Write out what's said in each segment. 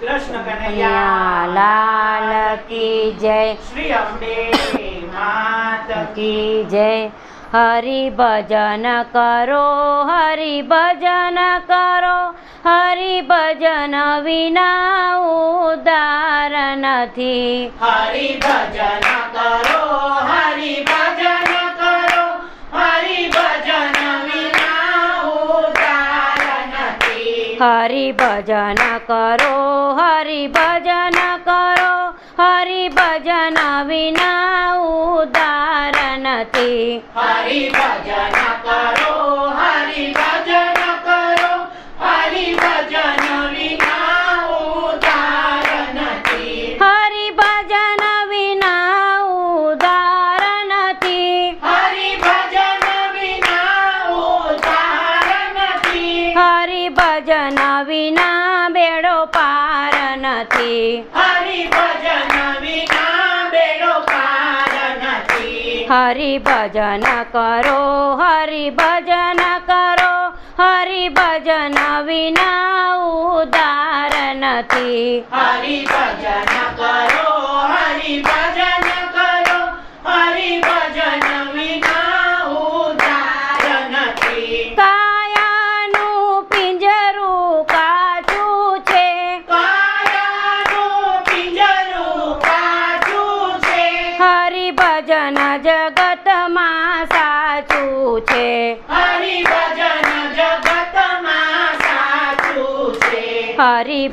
કનૈયા. લાલ કી જય. શ્રી અંબે માત કી જય. હરિ ભજન કરો હરિ ભજન કરો. હરિ ભજન વિના ઉદાર નથી. હરિ ભજન કરો હરિ ભજન હરિ ભજન કરો હરિ ભજન કરો હરિ ભજન વિના ઉદાર નથી હરિ ભજન કરો પાર નથી. હરિ ભજન વિના બેડો પાર નથી. હરિ ભજન કરો હરિ ભજન કરો. હરિ ભજન વિના ઉદાર નથી. હરિ ભજન કરો હરિ ભજન કરો હરિ ભજન વિના ઉદાર નથી કાયાનું પિંજરું કાચું છે કાયાનું પિંજરું કાચું છે હરિ ભજન જગતમાં સાચું છે. હરિ ભજન જગતમાં સાચું છે. હરિ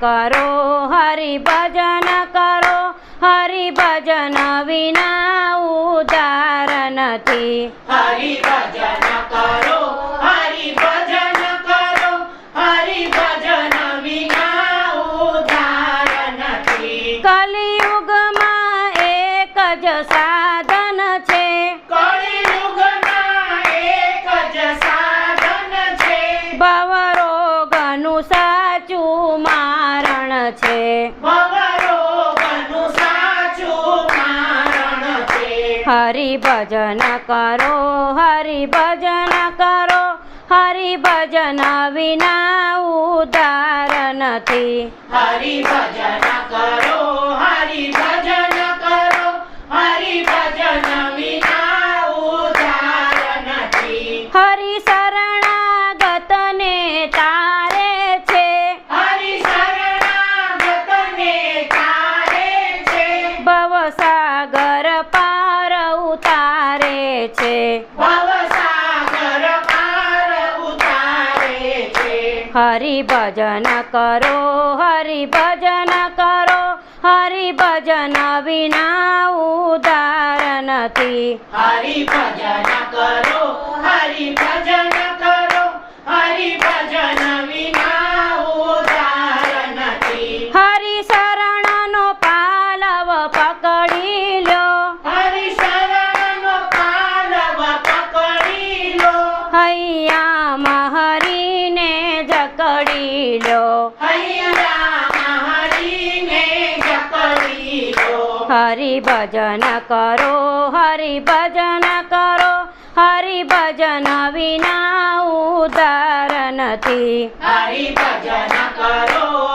કરો હરિ ભજન કરો હરિ ભજન વિના ઉદાર નથી. હરિ ભજન કરો હરિ ભજન કરો હરિ ભજન વિના ઉદાર નથી. કલિયુગમાં એક જ સાધન છે કળિયુગમાં એક જ સાધન છે ભવરોગનું સાચું મારણ છે. હરિ ભજન કરો હરિ ભજન કરો હરિ ભજન વિના ઉદાર નથી. હરિ ભજન કરો હરિ ભજન કરો હરિ ભજન વિના ઉધાર નથી હરિ શરણાગતને તારે છે હરિ શરણાગતને તારે છે ભવસાગર પાર ઉતારે છે ભવસાગર પાર ઉતારે છે હરિ ભજન કરો, હરિ ભજન કરો, હરિ ભજન વિના ઉદાર નથી હરિ ભજન કરો, હરિ ભજન કરો, હરિ હરિ ભજન કરો હરિ ભજન કરો હરિ ભજન વિના ઉદાર નથી હરિ ભજન કરો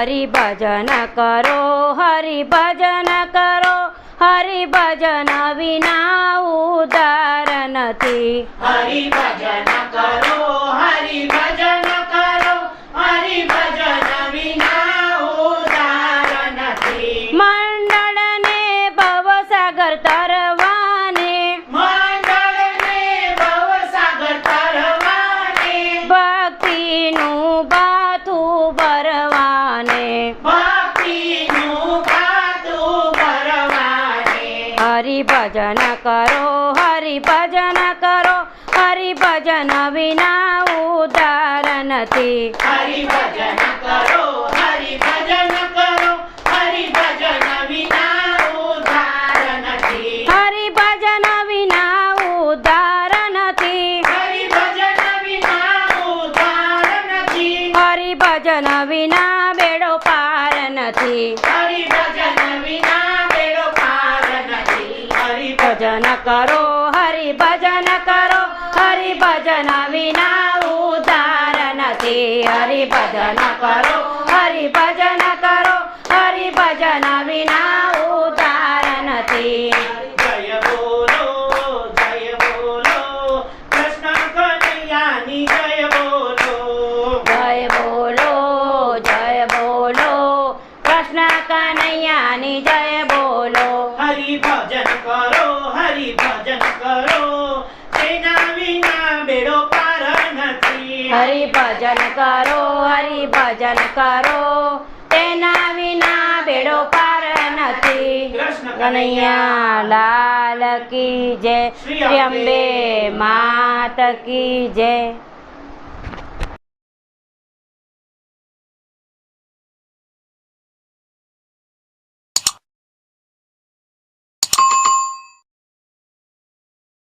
હરિ ભજન કરો હરિ ભજન કરો હરિ ભજન વિના ઉદાર નથી. હરિ ભજન કરો હરિ ભજન કરો હરિ ભજન વિના ઉદાર નથી. મંડળને ભવસાગર તરવાને મંડળને ભવસાગર તરવાને ભક્તિનું કરો હરિ ભજન કરો હરિ ભજન વિના ઉદાર નથી. હરિ ભજન કરો હરિ ભજન કરો હરિ ભજન વિના ઉધાર નથી હરિ ભજન ભજન કરો હરિ ભજન કરો હરિ ભજન વિના ઉદ્ધાર નથી. હરિ ભજન કરો હરિ ભજન કરો હરિ ભજન વિના ઉદ્ધાર નથી. જય બોલો જય બોલો કૃષ્ણ કનૈયાની જય બોલો. જય બોલો જય બોલો કૃષ્ણ કનૈયાની જય બોલો. હરિ ભજન કરો હરિ ભજન કરો. તેના વિના બેડો પાર નથી. હરી ભજન કરો હરી ભજન કરો. તેના વિના બેડો પાર નથી. કૃષ્ણ કનૈયા. લાલ કી જય. શ્રી અંબે માત કી જય.